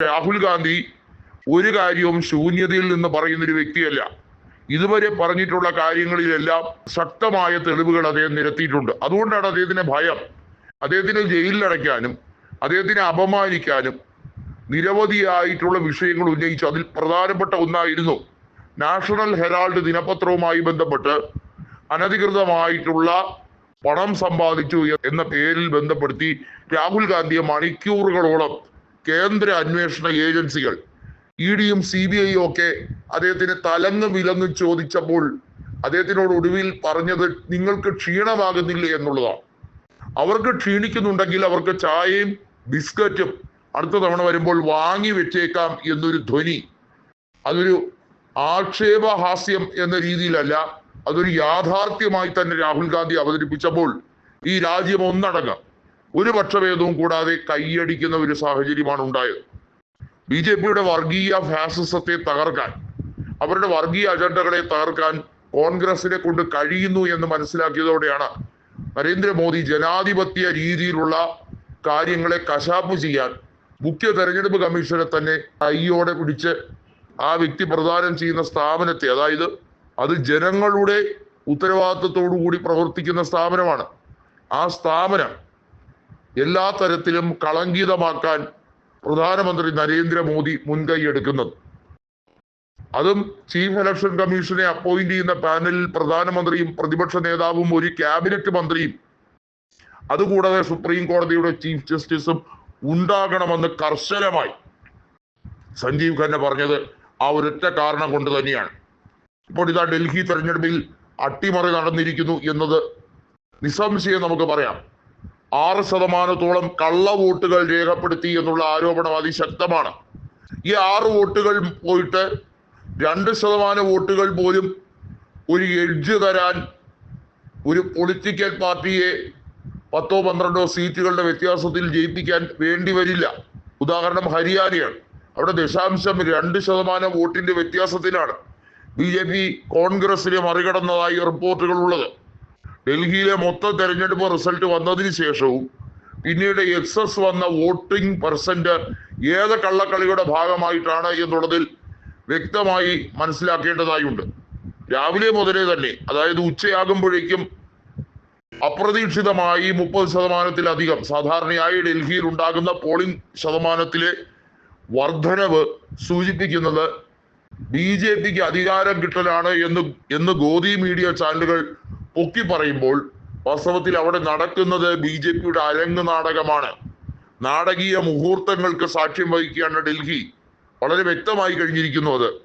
രാഹുൽ ഗാന്ധി ഒരു കാര്യവും ശൂന്യതയിൽ നിന്ന് പറയുന്ന ഒരു വ്യക്തിയല്ല. ഇതുവരെ പറഞ്ഞിട്ടുള്ള കാര്യങ്ങളിലെല്ലാം ശക്തമായ തെളിവുകൾ അദ്ദേഹം നിരത്തിയിട്ടുണ്ട്. അതുകൊണ്ടാണ് അദ്ദേഹത്തിന് ഭയം. അദ്ദേഹത്തിന് ജയിലിലടയ്ക്കാനും അദ്ദേഹത്തിനെ അപമാനിക്കാനും നിരവധിയായിട്ടുള്ള വിഷയങ്ങൾ ഉന്നയിച്ചു. അതിൽ പ്രധാനപ്പെട്ട ഒന്നായിരുന്നു നാഷണൽ ഹെറാൾഡ് ദിനപത്രവുമായി ബന്ധപ്പെട്ട് അനധികൃതമായിട്ടുള്ള പണം സമ്പാദിച്ചു എന്ന പേരിൽ ബന്ധപ്പെടുത്തി രാഹുൽ ഗാന്ധിയെ മണിക്കൂറുകളോളം കേന്ദ്ര അന്വേഷണ ഏജൻസികൾ ഇ ഡിയും സി ബി ഐയും ഒക്കെ അദ്ദേഹത്തിന് തലങ്ങ് വിലങ്ങ് ചോദിച്ചപ്പോൾ അദ്ദേഹത്തിനോട് ഒടുവിൽ പറഞ്ഞത് നിങ്ങൾക്ക് ക്ഷീണമാകുന്നില്ല എന്നുള്ളതാണ്. അവർക്ക് ക്ഷീണിക്കുന്നുണ്ടെങ്കിൽ അവർക്ക് ചായയും ബിസ്ക്കറ്റും അടുത്ത തവണ വരുമ്പോൾ വാങ്ങി വെച്ചേക്കാം എന്നൊരു ധ്വനി. അതൊരു ആക്ഷേപഹാസ്യം എന്ന രീതിയിലല്ല അതൊരു യാഥാർത്ഥ്യമായി തന്നെ രാഹുൽ ഗാന്ധി അവതരിപ്പിച്ചപ്പോൾ ഈ രാജ്യം ഒന്നടങ്കം. ഒരു പക്ഷഭേദവും കൂടാതെ കൈയടിക്കുന്ന ഒരു സാഹചര്യമാണ് ഉണ്ടായത്. ബി ജെ പിയുടെ വർഗീയ ഫാസിസത്തെ തകർക്കാൻ അവരുടെ വർഗീയ അജണ്ടകളെ തകർക്കാൻ കോൺഗ്രസിനെ കൊണ്ട് കഴിയുന്നു എന്ന് മനസ്സിലാക്കിയതോടെയാണ് നരേന്ദ്രമോദി ജനാധിപത്യ രീതിയിലുള്ള കാര്യങ്ങളെ കശാപ്പ് ചെയ്യാൻ മുഖ്യ തെരഞ്ഞെടുപ്പ് കമ്മീഷനെ തന്നെ കൈയോടെ പിടിച്ച് ആ വ്യക്തി പ്രദാനം ചെയ്യുന്ന സ്ഥാപനത്തെ അതായത് അത് ജനങ്ങളുടെ ഉത്തരവാദിത്വത്തോടു കൂടി പ്രവർത്തിക്കുന്ന സ്ഥാപനമാണ്. ആ സ്ഥാപനം എല്ലാ തരത്തിലും കളങ്കിതമാക്കാൻ പ്രധാനമന്ത്രി നരേന്ദ്രമോദി മുൻകൈ എടുക്കുന്നത്. അതും ചീഫ് ഇലക്ഷൻ കമ്മീഷനെ അപ്പോയിന്റ് ചെയ്യുന്ന പാനലിൽ പ്രധാനമന്ത്രിയും പ്രതിപക്ഷ നേതാവും ഒരു ക്യാബിനറ്റ് മന്ത്രിയും. അതുകൂടാതെ സുപ്രീം കോടതിയുടെ ചീഫ് ജസ്റ്റിസും ഉണ്ടാകണമെന്ന് കർശനമായി സഞ്ജീവ് ഖന്ന പറഞ്ഞത് ആ ഒരൊറ്റ കാരണം കൊണ്ട് തന്നെയാണ്. ഇപ്പോൾ ഇതാ ഡൽഹി തെരഞ്ഞെടുപ്പിൽ അട്ടിമറി നടന്നിരിക്കുന്നു എന്നത് നിസ്സംശയം നമുക്ക് പറയാം. ആറ് ശതമാനത്തോളം കള്ള വോട്ടുകൾ രേഖപ്പെടുത്തി എന്നുള്ള ആരോപണം അതിശക്തമാണ്. ഈ ആറ് വോട്ടുകൾ പോയിട്ട് രണ്ട് ശതമാനം വോട്ടുകൾ പോലും ഒരു എഡ്ജ് തരാൻ ഒരു പൊളിറ്റിക്കൽ പാർട്ടിയെ പത്തോ പന്ത്രണ്ടോ സീറ്റുകളുടെ വ്യത്യാസത്തിൽ ജയിപ്പിക്കാൻ വേണ്ടി വരില്ല. ഉദാഹരണം ഹരിയാനയാണ്. അവിടെ ദശാംശം രണ്ട് ശതമാനം വോട്ടിന്റെ വ്യത്യാസത്തിലാണ് ബി ജെ പി കോൺഗ്രസിനെ മറികടന്നതായി റിപ്പോർട്ടുകൾ ഉള്ളത്. ഡൽഹിയിലെ മൊത്തം തെരഞ്ഞെടുപ്പ് റിസൾട്ട് വന്നതിന് ശേഷവും പിന്നീട് എക്സസ് വന്ന വോട്ടിംഗ് പെർസെന്റ് ഏത് കള്ളക്കളിയുടെ ഭാഗമായിട്ടാണ് എന്നുള്ളതിൽ വ്യക്തമായി മനസ്സിലാക്കേണ്ടതായുണ്ട്. രാവിലെ മുതലേ തന്നെ അതായത് ഉച്ചയാകുമ്പോഴേക്കും അപ്രതീക്ഷിതമായി മുപ്പത് ശതമാനത്തിലധികം സാധാരണയായി ഡൽഹിയിൽ ഉണ്ടാകുന്ന പോളിംഗ് ശതമാനത്തിലെ വർധനവ് സൂചിപ്പിക്കുന്നത് ബി ജെ പിക്ക് അധികാരം കിട്ടലാണ് എന്ന് എന്ന് ഗോദി മീഡിയ ചാനലുകൾ പൊക്കി പറയുമ്പോൾ വാസ്തവത്തിൽ അവിടെ നടക്കുന്നത് ബി ജെ പിയുടെ അരങ്ങ് നാടകമാണ്. നാടകീയ മുഹൂർത്തങ്ങൾക്ക് സാക്ഷ്യം വഹിക്കുകയാണ് ഡൽഹി. വളരെ വ്യക്തമായി കഴിഞ്ഞിരിക്കുന്നു അത്.